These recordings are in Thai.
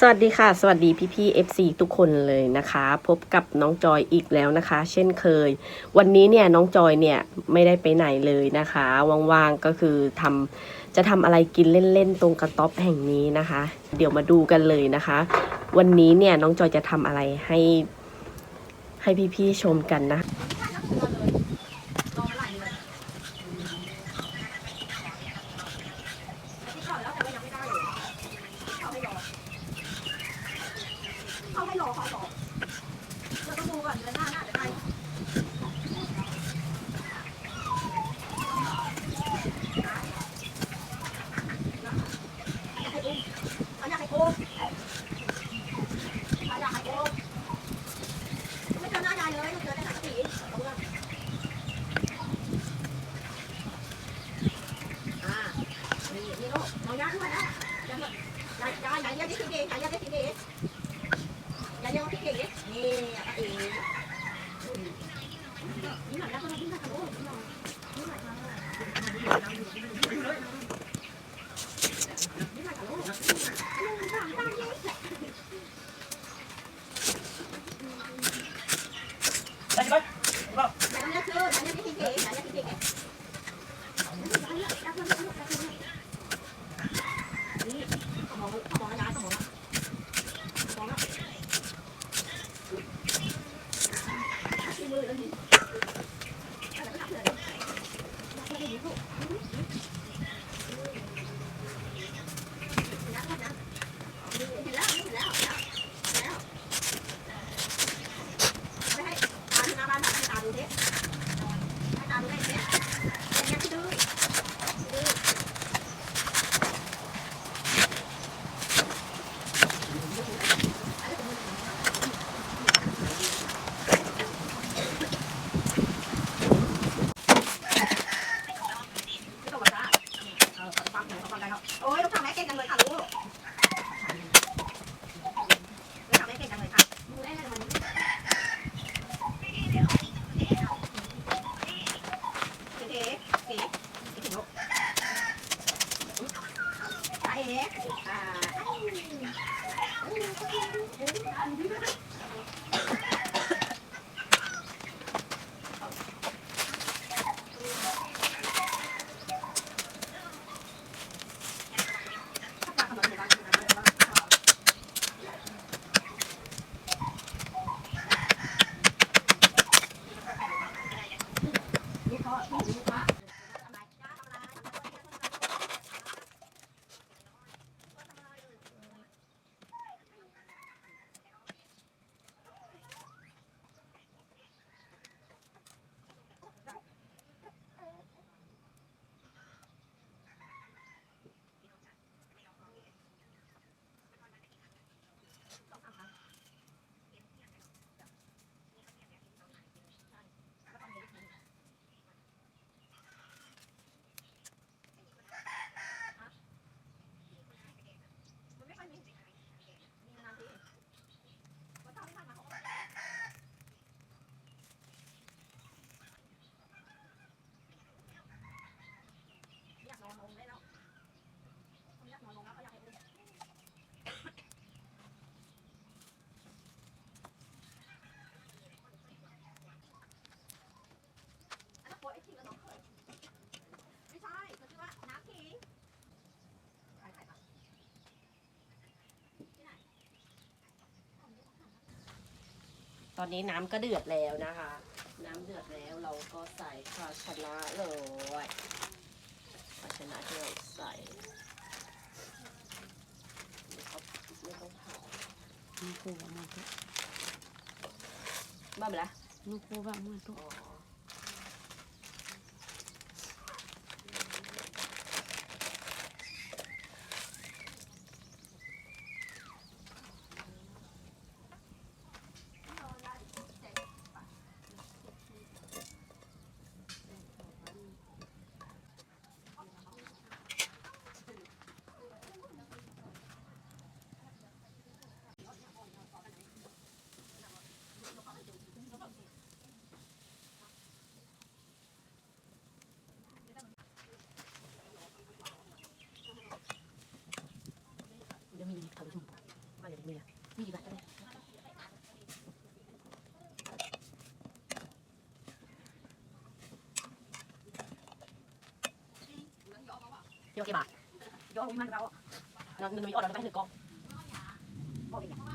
สวัสดีค่ะ สวัสดีพี่พี่เอฟซีทุกคนเลยนะคะ พบกับน้องจอยอีกแล้วนะคะ เช่นเคย วันนี้เนี่ยน้องจอยเนี่ยไม่ได้ไปไหนเลยนะคะว่างๆก็คือทำจะทำอะไรกินเล่นๆตรงกระต๊อบแห่งนี้นะคะ เดี๋ยวมาดูกันเลยนะคะ วันนี้เนี่ยน้องจอยจะทำอะไรให้ให้พี่พี่ชมกันนะ ตอนนี้น้ำก็เดือดแล้วนะคะ น้ำเดือดแล้วเราก็ใส่ภาชนะเลยภาชนะที่เราใส่ไม่ต้องไม่ต้อเผาลูกโบะมาตุบ้าไปละลูกโคบะมาตุ พี่โอเคบาโย้อนวิมันเราเงินมีออเดอร์ไปถึงกองบอกอย่งกอง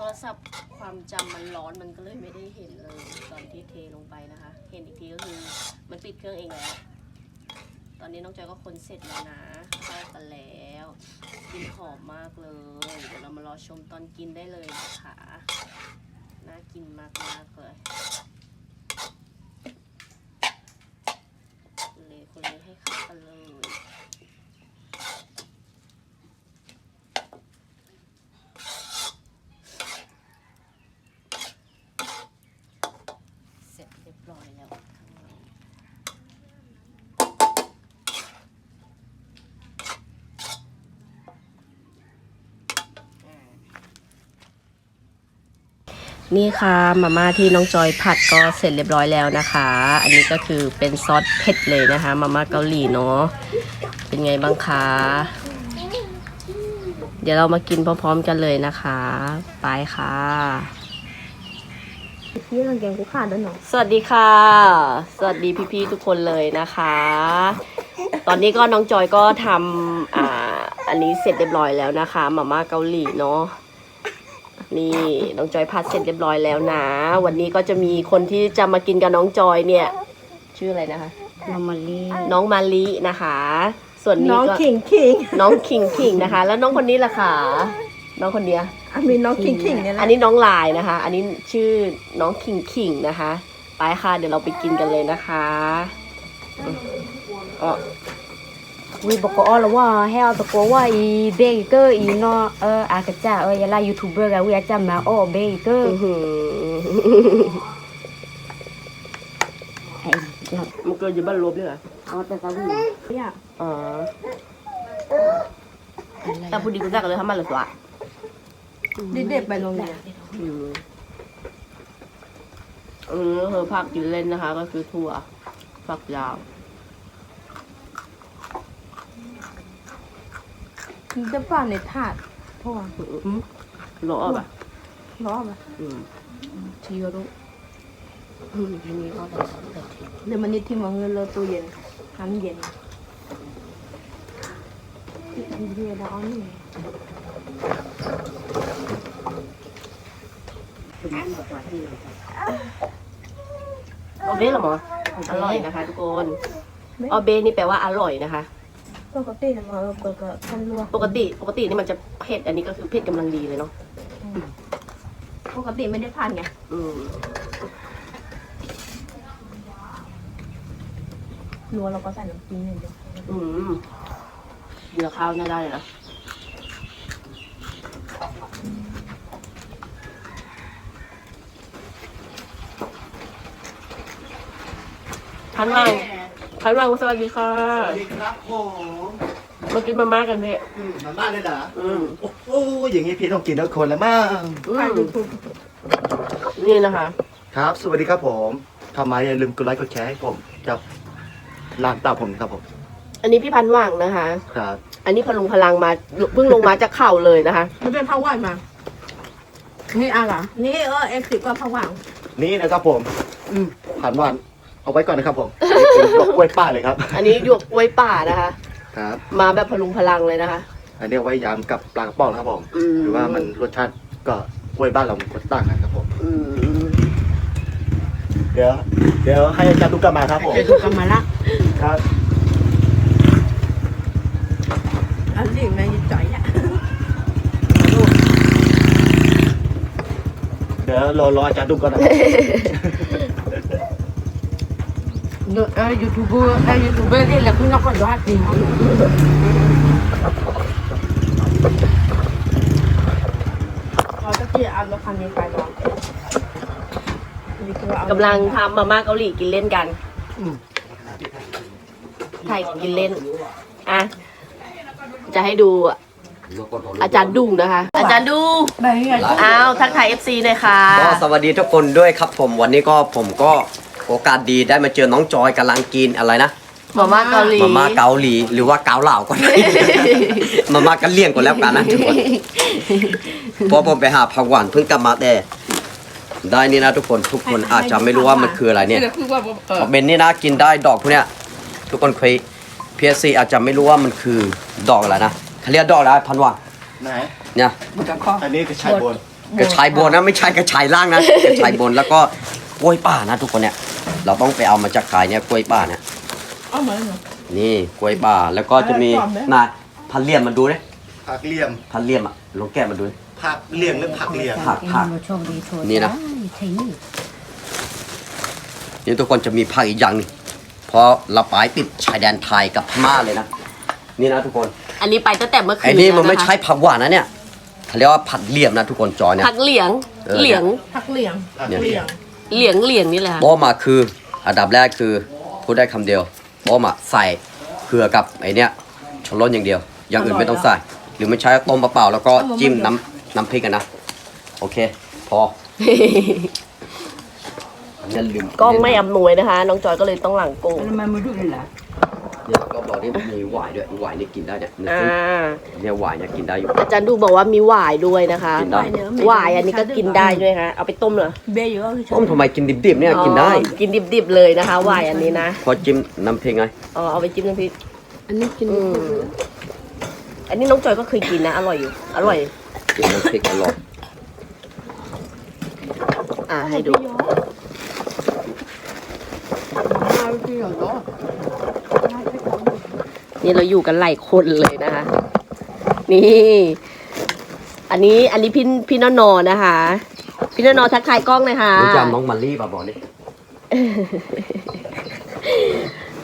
โทรศัพท์ความจำมันร้อนมันก็เลยไม่ได้เห็นเลยตอนที่เทลงไปนะคะ เห็นอีกทีก็คือมันปิดเครื่องเองแล้ว ตอนนี้น้องจอยก็คนเสร็จแล้วนะเข้ากันแล้วกินหอมมากเลย เดี๋ยวเรามารอชมตอนกินได้เลยนะคะน่ากินมากมากเลยเลยคนนี้ให้เข้ากันเลย นี่ค่ะมาม่าที่น้องจอยผัดก็เสร็จเรียบร้อยแล้วนะคะ อันนี้ก็คือเป็นซอสเผ็ดเลยนะคะมาม่าเกาหลีเนาะเป็นไงบ้างคะเดี๋ยวเรามากินพร้อม ๆ กันเลยนะคะไปค่ะพี่กางเกงกูขาดด้วยเนาะสวัสดีค่ะ สวัสดีพี่ๆทุกคนเลยนะคะ ตอนนี้ก็น้องจอยก็ทำอ่าอันนี้เสร็จเรียบร้อยแล้วนะคะมาม่าเกาหลีเนาะ นี่น้องจอยผัดเสร็จเรียบร้อยแล้วนะ วันนี้ก็จะมีคนที่จะมากินกับน้องจอยเนี่ย ชื่ออะไรนะคะ น้องมาลีน้องมาลินะคะ ส่วนนี้น้องก็ขิงขิงน้องคิงคิงนะคะ แล้วน้องคนนี้ล่ะค่ะ น้องคนเนี้ยอะมีน้องขิงขิงเนี่ยแหอัละนนี้น้องลายนะคะ อันนี้ชื่อน้องคิงคิงนะคะ ไปค่ะ เดี๋ยวเราไปกินกันเลยนะคะอ๋อ วีบอกก็อ้อแล้วว่าให้เอาตะโกว่าอีเบเกอร์อีเนาะเอออากาจ้าเออยาลายูทูบเบอร์กันวีอาจารย์มาอ้อเบเกอร์อื้อหือไอ้เนาะมันเกินอยู่บ้านลบเลยเหรอเอาแต่ตะวีเนี่ยอ๋อแต่พูดดีกูจักเลยทำไมเหรอตัวเด็กๆไปโรงเรียนอืมเออเธอผักกินเล่นนะคะ ก็คือถั่วฝักยาว จะป่าในถาดเพราะว่าอืมหล่อป่ะร้อนไหมอืมชีวรุอืมทีนี้ก็ได้สองนาทีเดี๋ยวมันนิดที่มองเงินเราตู้เย็นน้ำเย็นเย็นแล้วนี่ออเบ้เหรอหมออร่อยนะคะทุกคนออเบ้นี่แปลว่าอร่อยนะคะ ปกตินะมาเปิดก็ทำรัวปกติปกตินี่มันจะเผ็ดอันนี้ก็คือเผ็ดกำลังดีเลยเนาะปกติไม่ได้ผ่านไงอืมรัวเราก็ใส่น้ำจิ้มอย่างเดียวอืมเนื้อข้าวน่าได้เลยนะทันวัง ทันวังสวัสดีค่ะสวัสดีครับผมมากินมาม่ากันพี่อืมมาม่าเลยเหรออืมโอ้โหอย่างนี้พี่ต้องกินทุกคนแล้วมั้งอืผ่านมยูทูบนี่นะคะ ครับ สวัสดีครับผมทำไมอย่าลืมกดไลค์กดแชร์ให้ผมกับร้านตาผมครับผม อันนี้พี่พันวังนะคะ ครับ อันนี้พลุงพลังมาเพิ่งลงมาจากเข่าเลยนะคะ มันเป็นผ้าว่านมา นี่อะไรนี่เออเอ็กซ์ติก็ผ้าว่านนี่นะครับผม อืมผ่านวัน เอาไว้ก่อนนะครับผมดอกกล้วยป้าเลยครับ อันนี้หยวกกล้วยป่านะคะ ครับ มาแบบพลุงพลังเลยนะคะ อันนี้เอาไว้ยำกับปลากระป๋องครับผม อืม หรือว่ามันรสชาติก็กล้วยบ้านเรามันก็ต่างกันครับผม อืมเดี๋ยว เดี๋ยวให้อาจารย์ลูกกลับมาครับผมเดี๋ยวดูกันมาละครับ อันนี้แม่ยิ่งจ่อยอะเดี๋ยวรอรออาจารย์ลูกก่อนนะ เออยูทูบเบอร์เออยูทูบเบอร์นี่แหละคุณนักคนยอดจริงเราจะที่เอารถคันนี้ไปก่อนนี่คือเอากำลังทำมาม่าเกาหลีกินเล่นกันอืมถ่ายกินเล่น อะ จะให้ดูอะอาจารย์ดุงนะคะ อาจารย์ดุงอ้าวทักทาย FC หน่อยค่ะ ก็สวัสดีทุกคนด้วยครับผมวันนี้ก็ผมก็ โอกาสดีได้มาเจอน้องจอยกำลังกินอะไรนะมาม่าเกาหลีมาม่าเกาหลีหรือว่าเกาเหล่าก็ได้ มาม่ากันเลี่ยงก็แล้วกันนะทุกคนเพราะผมไปหาผักหวานเพิ่งกลับมาแต่ได้นี่นะทุกคนทุกคนอาจจะไม่รู้ว่ามันคืออะไรเนี่ยเบนนี่นะกินได้ดอกพวกเนี้ยทุกคนเคยพีเอซีอาจจะไม่รู้ว่ามันคือดอกอะไรนะเขาเรียกดอกอะไรพันวาไหนเนี่ยอันนี้กระชายบนกระชายบนนะไม่ใช่กระชายล่างนะกระชายบนแล้วก็กล้วยป่านะทุกคนเนี่ย เราต้องไปเอามาจากขายเนี่ยกล้วยป่าเนี่ยเอาเหมือนเหรอ นี่กล้วยป่าแล้วก็จะมีเอาไว้ก่อนไหมนายพันเลี่ยมมาดูดิผักเหลี่ยม พันเลี่ยมอะลองแกะมาดูดิ ผักเหลี่ยมหรือผักเหลี่ยม ผักผักโชคดีโชคนี่นะใช่นี่นี่ทุกคนจะมีผักอีกอย่างหนึงเพราะเราไปติดชายแดนไทยกับพม่าเลยนะนี่นะทุกคนอันนี้ไปตั้งแต่เมื่อคืนไอ้นี่มันไม่แล้วะคะใช่ผักหวานนะเนี่ยเขาเรียกว่าผัดเหลี่ยมนะทุกคนจอเนี่ย ผักเหลียง เออ เหลียง ผักเหลียง ผักเนี่ยเหลี่ยมเหลียงเหลียงนี่แหละค่ะโป้มาคือ อันดับแรกคือพูดได้คำเดียวโป้มาใส่เกลือกับไอเนี้ยชลอนอย่างเดียว อย่างอื่นไม่ต้องใส่ หรือไม่ใช้ต้มเปล่าๆแล้วก็จิ้มน้ำน้ำพริกกันนะ โอเค พออย่าลืมกล้องไม่อำนวยนะคะ น้องจอยก็เลยต้องหลังโกง Ano man mo dulu lah. เนี่ยก็ บอกที่มีหวายด้วยหวายเนี่ยกินได้เนี่ยอ่าเนี่ยหวายเนี่ยกินได้อยู่ อาจารย์ดูบอกว่ามีหวายด้วยนะคะกินได้ หวายอันนี้ก็กินได้ด้วยคะเอาไปต้มเหรอ Be yo. ต้มทำไมกินดิบๆเนี่ยกินได้ อ๋อกินดิบๆเลยนะคะหวายอันนี้นะพอจิ้มน้ำพริกไงอ๋อเอาไปจิ้มน้ำพริก Ano kin อืม อันนี้น้องจอยก็เคยกินนะอร่อยอยู่อร่อยกินน้ำพริกอร่อยอ่าให้ดู นี่เราอยู่กันหลายคนเลยนะคะ นี่ อันนี้อันนี้พี่พี่นอนอนะคะ พี่นอนอทักทายกล้องหนะคะรู้จักน้องมารี่ป่ะบอกนี่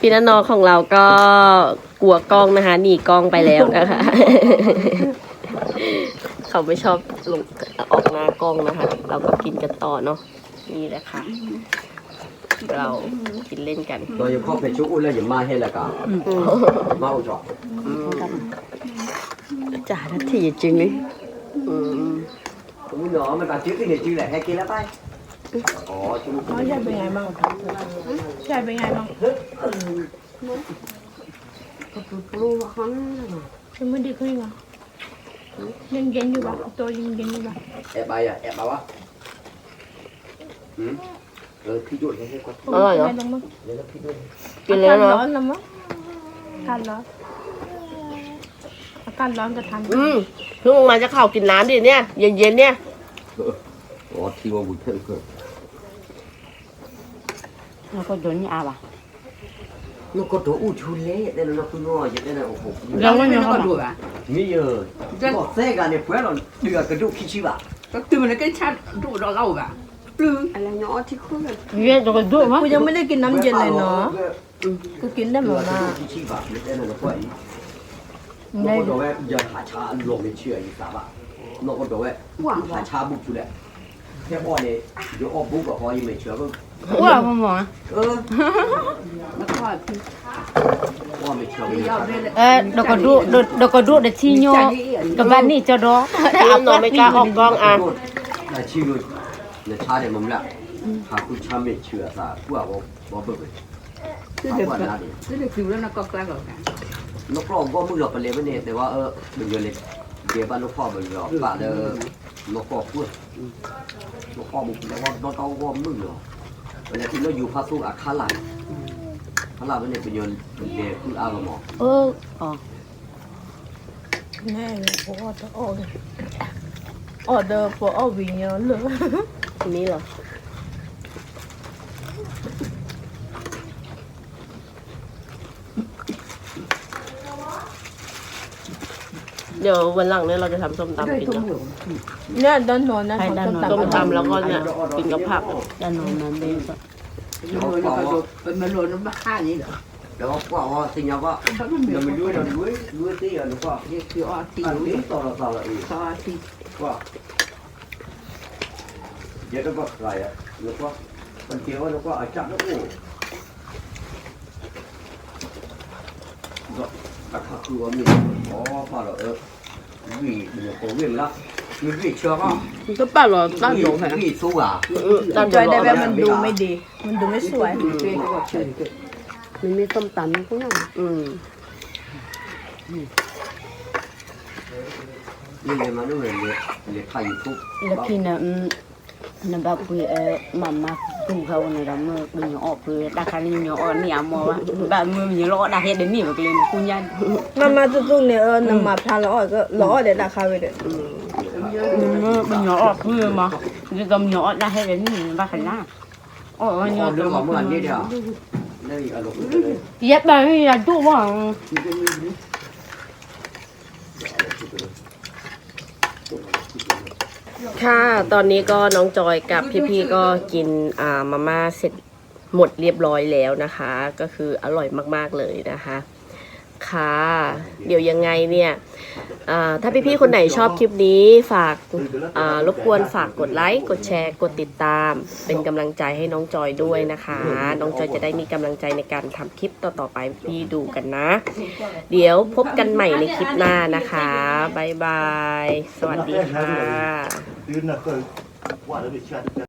พี่นอนอของเราก็กลัวกล้องนะคะหนีกล้องไปแล้วนะคะเขาไม่ชอบลงออกหน้ากล้องนะคะ เราก็กินกันต่อเนาะนี่แหละค่ะ เรากินเล่นกันโดยเฉพาะเป็นชุกอุ้ยแล้วอย่ามาให้ละกันอืมมาอุจจา Chả đã thì chừng ấy. อืมอุ้ยเนาะมันตัดชิ้นที่เนี่ยจืดแหละให้กินแล้วไปอ๋อชุก Nó ra bên ngày mong Ra bên ngày mong Tôi mới đi khuyên à Nhân dân như vậy Tôi nhân dân như vậy แอบไปอะแอบมาวะอืม เออพี่ด้วยให้ให้ก่อนอร่อยเหรอ Hai đồng mất เดี๋ยวแล้วพี่ด้วยกินแล้วเนาะ lắm mất Canh lắm Canh lắm cái thành อืมเพิ่งมาจะเข้ากินน้ำดิเนี่ย เย็นๆเนี่ย อ๋อที่ว่าบุญเพิ่มเกิน Nó có đốn nhà bà. นกกระโดดอู้ชูเล่แต่นกคุณน้อยอย่างนั้นโอ้โห Đâu có nhà không bà. นี่เออบอกเซ่กันเนี่ยเพื่อนเราเดือดกระดูกขี้ชิบะ từ mình cái chát trụ đó lâu cả từ Ghê rồi cái ruộng á. Cô dân mới đi kinh nắm dân này nó Cô kín đấy เดือ mà ดกระดูก mà ขี้ชิบะนี่แต่นกกระโดดนกกระโดดอย่าหาชาลงในเชื่ออีสาบะนกกระโดดหาชาบุกอยู่แหละแค่พ่อเนี่ยเดี๋ยวออกบุกกับพ่อยังไม่เชื่อก็ Ủa không mà. เออ nó khỏi thì พ่อไม่เชื่อ đi vào đây lại Ê, đâu có ruộng, đâu, đâu có ruộng để chi nhô. Cái bạn này cho đó. พี่น้องไม่ก ล้าออกกล้องอะแต่ชื่อเนี่ยชาเดี๋ยวมันละหาคุณชาไม่เชื่อซะพวกว่าว่าเบิก cứ หา được ว่าน่าดี cứ được cứu nó có cái rồi cả นกร้องก็มึงหลบไปเลยวันนี้แต่ว่าเออมันเยอะเลยเดี๋ยวบ้านนกพ่อมันหลบป่าเด้อนกพ่อพูดนกพ่อมึงแต่ว่านกเขาก็มึงเหรอเวลาที่เราอยู่พาสุอาคาลาคาลามันเนี่ยเป็นยนต์เป็นเดคืออารมณ์ Ơ, ờ. Nè Cô ở đó Ở đây Ở đó Cô ở vì nhớ lửa อั นนี้เหรอ เดี๋ยววันหลังเนี่ยเราจะทำส้มตำกินเนาะ Nè đơn nồi nè Hay Không đơn tầm nồi. ส้ม tầm ตำแล้วก็เนี่ยกินกับผัก Đã nồi mà bên đó. nhưng mà nó có rồi mà rồi nó bắt hai gì nữa แล้วก็ว่าสิ่งนี้ว่า nó có เดี๋ยว nhiều มันด้วยเราด้วยด้วยที่อะนกพ่อ cái kiểu thì อันนี้ต่อเราต่อเราอีก so thì ว่าเดี๋ยวต้องก็ใครอะนกพ่อมันเกี่ยวว่านกพ่ออาจับนกโอ้ก็ราคาคือว่ามีอ๋อป่าเราเออวีเดี๋ยวผมวิ่งละมีวีเชื่อป่ะ cái bao rồi bao rồi phải วีสู้อะตำ Trời ร้อ đây น về mình đu mới đi Mình đu mới xuôi cái cái gọi trời cái Mình mới tôm tắm cũng nào. อืมนี่เลยมาด้วยเลยเลยถ่ายยูทูบ Là khi nào um, nó bảo quỳ mà mà cùng khâu này đó mà đừng nhỏ quỳ ta khá nên nhỏ ở nhà mò bà mưa mình lọ đã hết đến nỉ mà cái lên khu nhân mà mà tự dưng này ơ nó mà phá lọ cái lọ để ta khá về đấy mưa mình nhỏ ở quỳ mà cái gầm nhỏ đã hết đến nỉ bà khá là ở nhỏ đâu mà mưa đi đâu dạ bà là chỗ mà ค่ะ ตอนนี้ก็น้องจอยกับพี่ๆก็กินอ่ามาม่าเสร็จหมดเรียบร้อยแล้วนะคะ ก็คืออร่อยมากๆเลยนะคะ ค่ะ เดี๋ยวยังไงเนี่ยถ้าพี่ๆคนไหนชอบคลิปนี้ฝากรบกวนฝากกดไลค์ กดแชร์ กดติดตาม เป็นกำลังใจให้น้องจอยด้วยนะคะ น้องจอยจะได้มีกำลังใจในการทำคลิปต่อๆไปพี่ดูกันนะ เดี๋ยวพบกันใหม่ในคลิปหน้านะคะบายบาย สวัสดีค่ะ